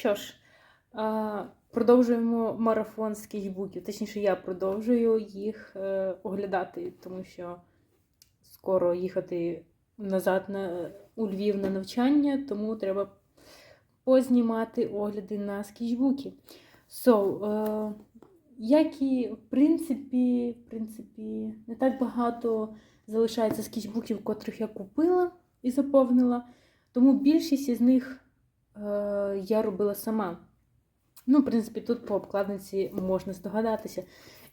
Що ж, продовжуємо марафон скетчбуків. Точніше, я продовжую їх е, оглядати, тому що скоро їхати назад на, у Львів на навчання, тому треба познімати огляди на скетчбуки. So, е, як і в принципі, в принципі, не так багато залишається скетчбуків, котрих я купила і заповнила. Тому більшість із них я робила сама. Ну, в принципі, тут по обкладинці можна здогадатися.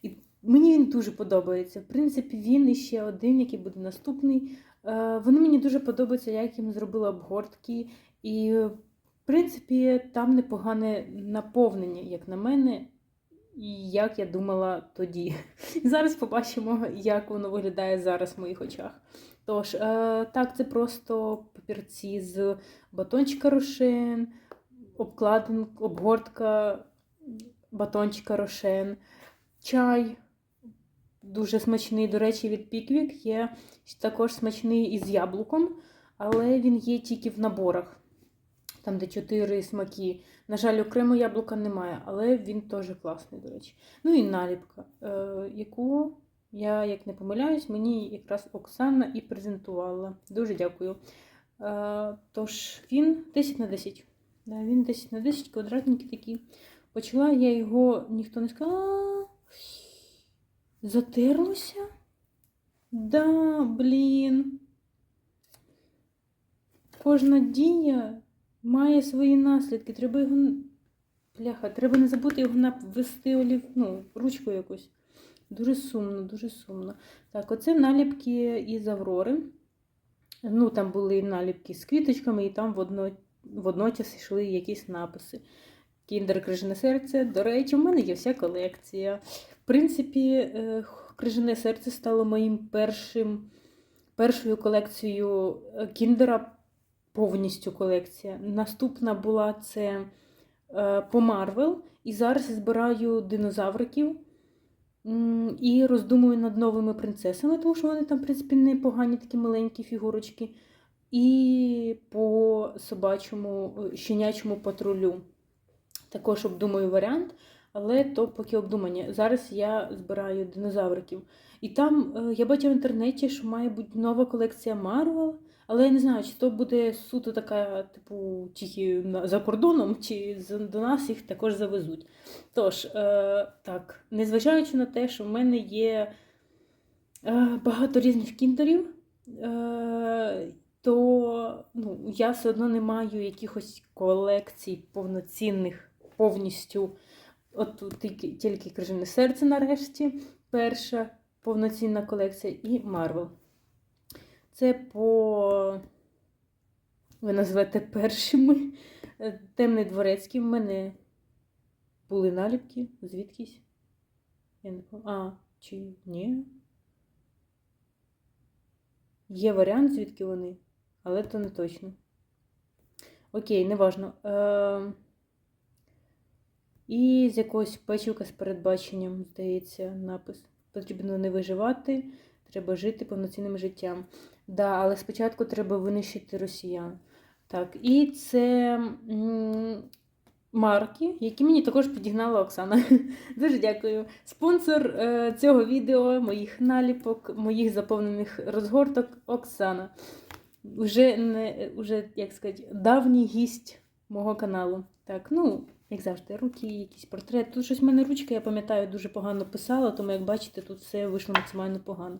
І мені він дуже подобається. В принципі, він іще один, який буде наступний. Е, вони мені дуже подобаються, як їм зробила обгортки. І, в принципі, там непогане наповнення, як на мене, і як я думала тоді. Зараз побачимо, як воно виглядає зараз в моїх очах. Тож, е, так, це просто папірці з батончика рошен, обкладин, обгортка батончика рошен, чай. Дуже смачний, до речі, від Піквік є також смачний із яблуком, але він є тільки в наборах. Там, де чотири смаки. На жаль, окремо яблука немає, але він теж класний, до речі. Ну і наліпка, е, яку я, як не помиляюсь, мені якраз Оксана і презентувала. Дуже дякую. Е, тож, він 10 на 10. Да, він 10 на 10, квадратненький такий. Почала я його, ніхто не сказав. Затерлося? Да, блін. Кожна дія має свої наслідки. Треба його. Бляха, треба не забути його навести олів, ну, ручкою якось. Дуже сумно, дуже сумно. Так, оце наліпки із Аврори. Ну, там були наліпки з квіточками, і там водно, водночас йшли якісь написи. Кіндер Крижане серце. До речі, в мене є вся колекція. В принципі, е, Крижане серце стало моїм першим, першою колекцією е, Кіндера повністю колекція. Наступна була це е, по Марвел. І зараз збираю динозавриків і роздумую над новими принцесами, тому що вони там, в принципі, непогані такі маленькі фігурочки. І по собачому е, щенячому патрулю. Також обдумую варіант, але то поки обдумання. Зараз я збираю динозавриків. І там е, я бачила в інтернеті, що має бути нова колекція Марвел. Але я не знаю, чи то буде суто така, типу, тільки за кордоном, чи до нас їх також завезуть. Тож, е, так, незважаючи на те, що в мене є е, багато різних кіндерів, е, то ну, я все одно не маю якихось колекцій повноцінних повністю. От тільки, тільки крижане серце нарешті, перша повноцінна колекція, і Марвел. Це по. Ви назвете першими. Е, Темний дворецький. В мене були наліпки звідкись. Я не пам'ятаю. А, чи ні? Є варіант, звідки вони, але то не точно. Окей, неважно. Е... І з якогось печивка з передбаченням, здається, напис. Потрібно не виживати, треба жити повноцінним життям. Да, але спочатку треба винищити росіян. Так, і це марки, які мені також підігнала Оксана. Дуже дякую. Спонсор е, цього відео, моїх наліпок, моїх заповнених розгорток Оксана. Уже, не, уже, як сказати, давній гість мого каналу. Так, ну, як завжди, руки, якийсь портрет. Тут щось в мене ручка, я пам'ятаю, дуже погано писала, тому, як бачите, тут все вийшло максимально погано.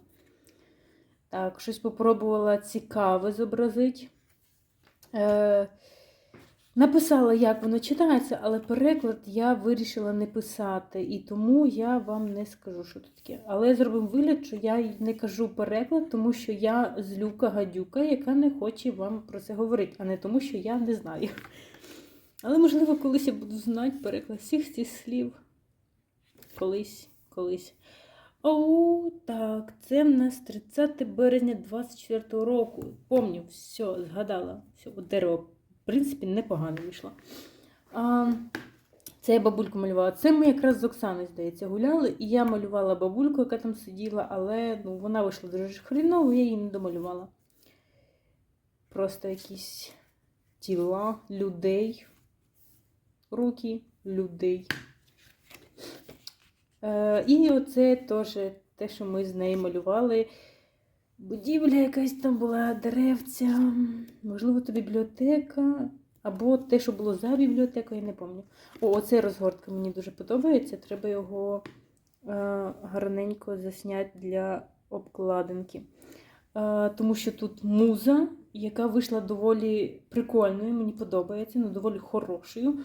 Так, щось попробувала цікаве зобразити. Е, написала, як воно читається, але переклад я вирішила не писати, і тому я вам не скажу, що тут таке. Але зробимо вигляд, що я не кажу переклад, тому що я злюка гадюка, яка не хоче вам про це говорити, а не тому, що я не знаю. Але, можливо, колись я буду знати переклад всіх цих слів. Колись, колись. О, так, це в нас 30 березня 24 року. Помню, все, згадала. Все, от дерево, в принципі, непогано вийшло. А, це я бабульку малювала. Це ми якраз з Оксаною, здається, гуляли, і я малювала бабульку, яка там сиділа, але ну, вона вийшла дуже хріново, я її не домалювала. Просто якісь тіла людей. руки людей. Е, і оце теж те, що ми з нею малювали. Будівля якась там була, деревця, можливо, то бібліотека, або те, що було за бібліотекою, я не пам'ятаю. О, оцей розгортка мені дуже подобається. Треба його е, гарненько засняти для обкладинки. Е, тому що тут муза, яка вийшла доволі прикольною, мені подобається, ну, доволі хорошою.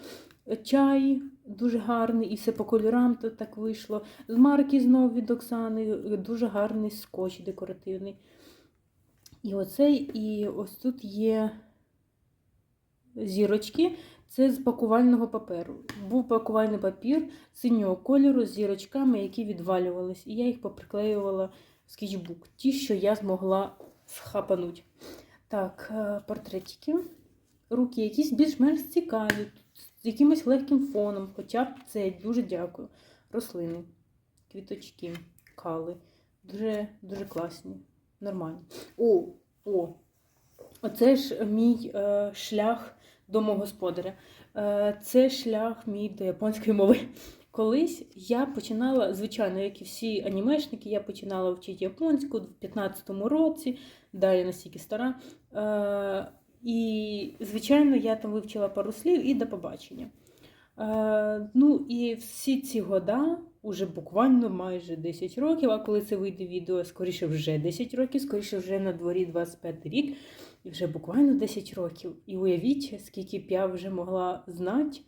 Чай дуже гарний, і все по кольорам то так вийшло. З марки знову від Оксани, дуже гарний скотч декоративний. І оцей, і ось тут є зірочки. Це з пакувального паперу. Був пакувальний папір синього кольору з зірочками, які відвалювались. І я їх поприклеювала в скетчбук. Ті, що я змогла схапанути. Так, е, портретики. Руки якісь більш-менш цікаві, з якимось легким фоном, хоча б це дуже дякую. Рослини, квіточки, кали. Дуже, дуже класні, нормальні. О, о! Оце ж мій е, шлях домогосподаря. Е, це шлях мій до японської мови. Колись я починала, звичайно, як і всі анімешники, я починала вчити японську в 15-му році, далі настільки стара. Е, і, звичайно, я там вивчила пару слів і до побачення. Е, ну і всі ці года, уже буквально майже 10 років, а коли це вийде відео, скоріше вже 10 років, скоріше вже на дворі 25 рік, і вже буквально 10 років. І уявіть, скільки б я вже могла знати,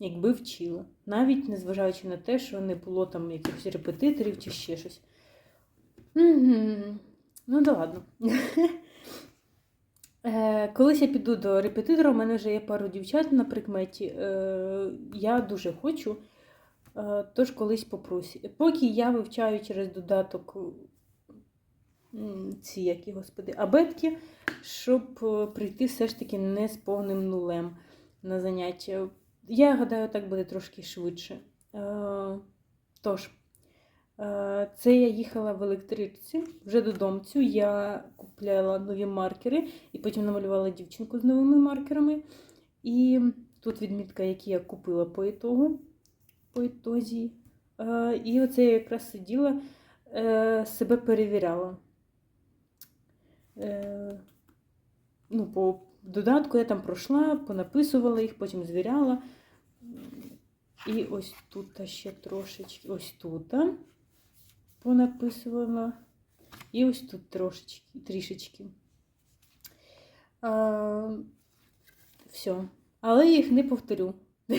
якби вчила. Навіть незважаючи на те, що не було там якихось репетиторів чи ще щось. Угу. Ну да ладно. Е, Колись я піду до репетитора, у мене вже є пару дівчат на прикметі. Е, Я дуже хочу, е, тож колись попросі. Поки я вивчаю через додаток ці, які, господи, абетки, щоб прийти все ж таки не з повним нулем на заняття. Я гадаю, так буде трошки швидше. Тож. Е, Це я їхала в електричці вже додому. Я купляла нові маркери і потім намалювала дівчинку з новими маркерами. І тут відмітка, які я купила по ітогу, по ітозі. Е, І оце я якраз сиділа, е, себе перевіряла. Ну, по додатку я там пройшла, понаписувала їх, потім звіряла. І ось тут ще трошечки, ось тут понаписувала. І ось тут трошечки, трішечки. А, все. Але я їх не повторю.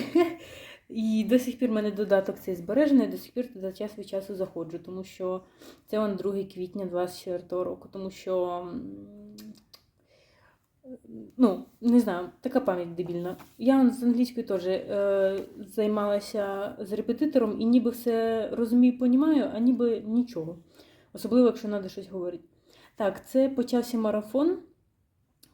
І до сих пір в мене додаток цей збережений, до сих пір туди час від часу заходжу, тому що це он 2 квітня 24 року, тому що, ну, не знаю, така пам'ять дебільна. Я з англійською теж е, займалася з репетитором і ніби все розумію, понімаю, а ніби нічого. Особливо, якщо треба щось говорити. Так, це почався марафон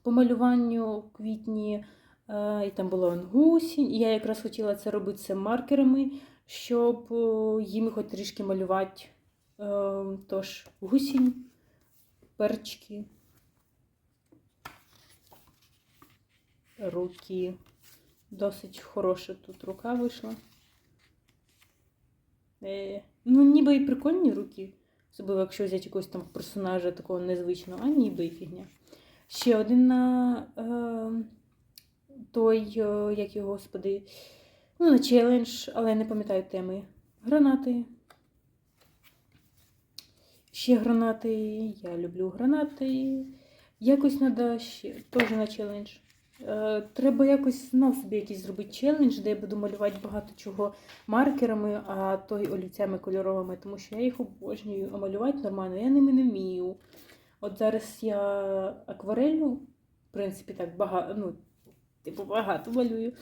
по малюванню в квітні. Е, І там була гусінь. І я якраз хотіла це робити це маркерами, щоб е, їм хоч трішки малювати. Е, Тож, гусінь, перчики, руки. Досить хороша тут рука вийшла. Е, Ну, ніби і прикольні руки. Особливо, якщо взяти якогось там персонажа такого незвичного, а ніби і фігня. Ще один на е, той, е, як його, господи, ну, на челендж, але я не пам'ятаю теми. Гранати. Ще гранати. Я люблю гранати. Якось треба ще теж на челендж. Е, Треба якось знов собі якийсь зробити челендж, де я буду малювати багато чого маркерами, а то й олівцями кольоровими, тому що я їх обожнюю, а малювати нормально я ними не вмію. От зараз я акварелью, в принципі, так багато, ну, типу, багато малюю.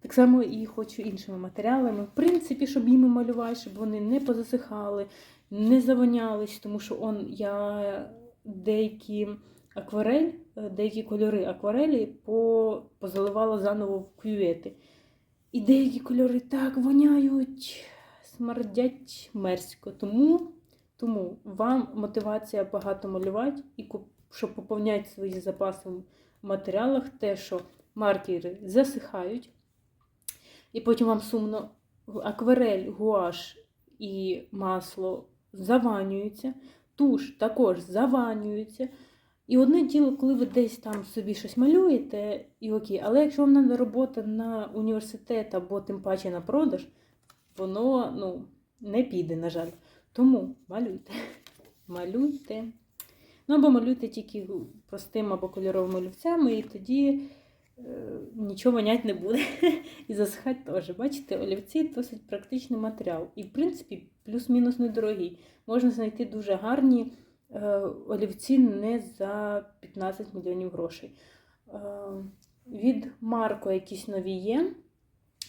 Так само і хочу іншими матеріалами. В принципі, щоб їми малювати, щоб вони не позасихали, не завонялись, тому що он я деякі акварель, деякі кольори акварелі по, позаливала заново в кювети. І деякі кольори так воняють, смердять мерзко. Тому, тому вам мотивація багато малювати і щоб поповняти свої запаси в матеріалах, те, що маркери засихають. і потім вам сумно, акварель, гуаш і масло заванюються, туш також заванюється. І одне діло, коли ви десь там собі щось малюєте, і окей, але якщо вам треба робота на університет або тим паче на продаж, воно ну, не піде, на жаль. Тому малюйте. Малюйте. Ну або малюйте тільки простим або кольоровими олівцями, і тоді е, нічого вонять не буде. і засихати теж. Бачите, олівці досить практичний матеріал. І, в принципі, плюс-мінус недорогий. Можна знайти дуже гарні олівці не за 15 мільйонів грошей. Е, від Марко якісь нові є.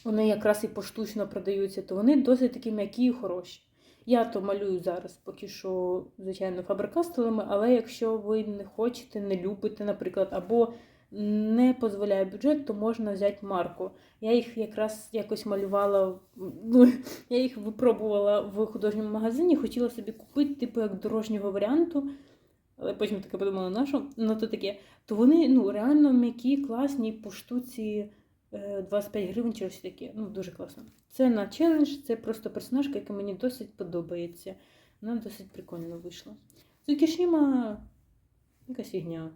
Вони якраз і поштучно продаються, то вони досить такі м'які і хороші. Я то малюю зараз поки що, звичайно, фабрикастелами, але якщо ви не хочете, не любите, наприклад, або не дозволяє бюджет, то можна взяти марку. Я їх якраз якось малювала, ну, я їх випробувала в художньому магазині, хотіла собі купити, типу, як дорожнього варіанту. Але потім таке подумала, на що? Ну, то таке. То вони ну, реально м'які, класні по штуці. е, 25 гривень чи щось таке. Ну, дуже класно. Це на челендж, це просто персонажка, яка мені досить подобається. Вона досить прикольно вийшла. Цукішіма якась фігня.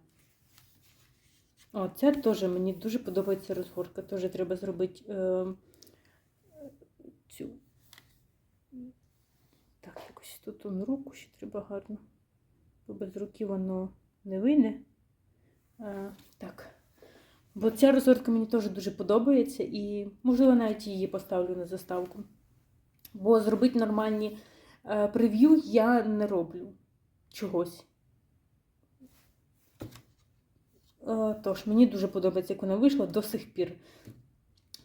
О, ця теж мені дуже подобається розгорка. Теж треба зробити е, цю. Так, якось тут он руку ще треба гарно. Бо без руки воно не вийде. Е, так. Бо ця розгортка мені теж дуже подобається і, можливо, навіть її поставлю на заставку. Бо зробити нормальні е, прев'ю я не роблю чогось. Е, тож, мені дуже подобається, як вона вийшла до сих пір.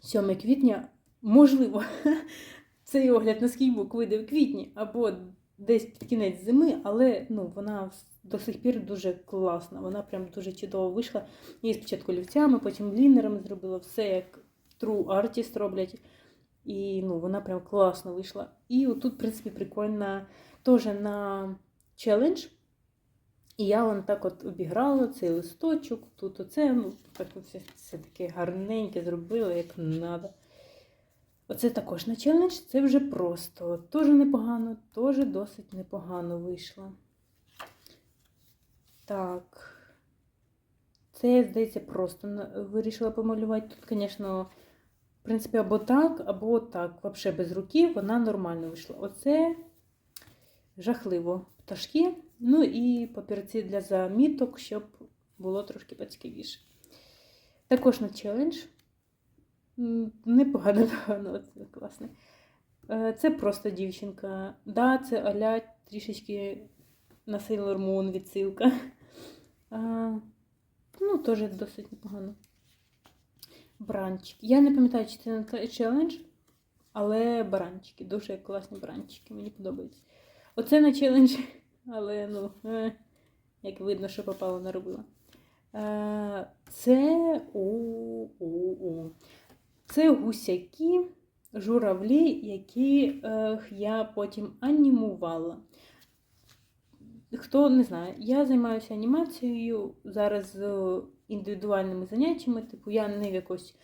7 квітня, можливо, цей огляд на скійбук вийде в квітні або десь під кінець зими, але ну, вона до сих пір дуже класна. Вона прям дуже чудово вийшла. Я її спочатку олівцями, потім лінерами зробила все, як True Artist роблять. І ну, вона прям класно вийшла. І отут, в принципі, прикольна теж на челендж. І я вон так от обіграла цей листочок, тут оце, ну, так все, все таке гарненьке зробила, як треба. Оце також на челендж, це вже просто. Теж непогано, теж досить непогано вийшло. Так. Це, здається, просто вирішила помалювати. Тут, звісно, в принципі, або так, або так. Взагалі без руки вона нормально вийшла. Оце жахливо. Пташки. Ну і папірці для заміток, щоб було трошки пацьківіше. Також на челендж. Непогано, непогано, оце класне. Е, Це просто дівчинка. Да, це аля трішечки на Sailor Moon відсилка. А, ну, теж досить непогано. Бранчик. Я не пам'ятаю, чи це на челендж, але баранчики. Дуже класні баранчики, мені подобаються. Оце на челендж, але ну, е, як видно, що попало наробила. Е, Це. О-о-о. Це гусяки, журавлі, які е, я потім анімувала. Хто не знає, я займаюся анімацією зараз з індивідуальними заняттями. Типу, я не в якось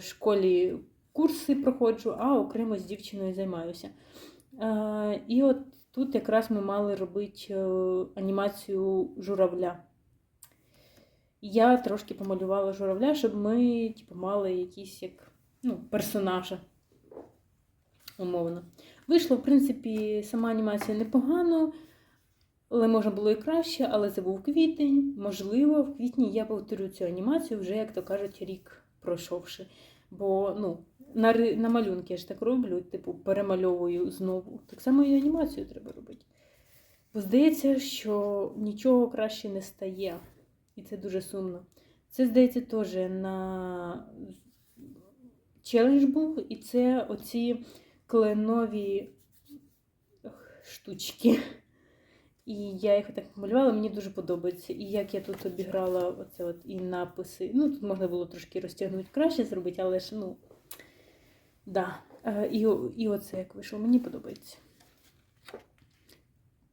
школі курси проходжу, а окремо з дівчиною займаюся. І от тут якраз ми мали робити е, анімацію журавля. Я трошки помалювала журавля, щоб ми типу, мали якісь як ну, персонажа. Умовно. Вийшло, в принципі, сама анімація непогано, але можна було і краще, але це був квітень. Можливо, в квітні я повторю цю анімацію вже, як то кажуть, рік пройшовши. Бо ну, на, на малюнки я ж так роблю, типу, перемальовую знову. Так само і анімацію треба робити. Бо здається, що нічого краще не стає. І це дуже сумно. Це, здається, теж на челендж був, і це оці кленові штучки. І я їх так малювала, мені дуже подобається. І як я тут обіграла оце от і написи. Ну, тут можна було трошки розтягнути краще зробити, але ж, ну, да. Е, І, і оце як вийшло, мені подобається.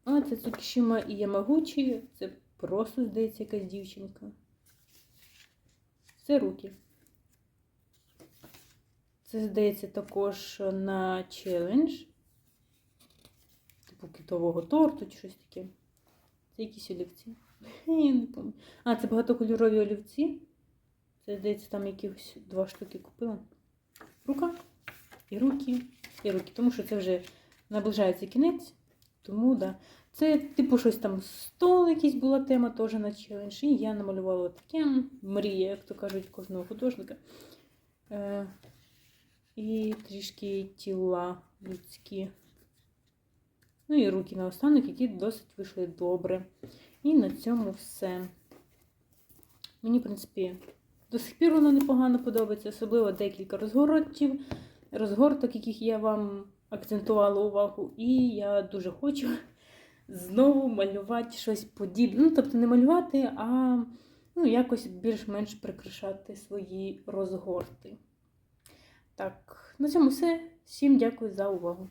А, це Цукішима і Ямагучі. Це просто, здається, якась дівчинка. Це руки. Це, здається, також на челендж. Китового торту чи щось таке. Це якісь олівці. Я не пам'ятаю. А, це багатокольорові олівці. Це, здається, там якихось два штуки купила. Рука і руки, і руки. Тому що це вже наближається кінець. Тому, да. Це, типу, щось там стол, якийсь була тема теж на челендж. І я намалювала таке мрія, як то кажуть, кожного художника. Е, і трішки тіла людські. Ну і руки наостанок, які досить вийшли добре. І на цьому все. Мені, в принципі, до сих пір воно непогано подобається, особливо декілька розгоротів, розгорток, яких я вам акцентувала увагу. І я дуже хочу знову малювати щось подібне. Ну, тобто не малювати, а ну, якось більш-менш прикрашати свої розгорти. Так, на цьому все. Всім дякую за увагу.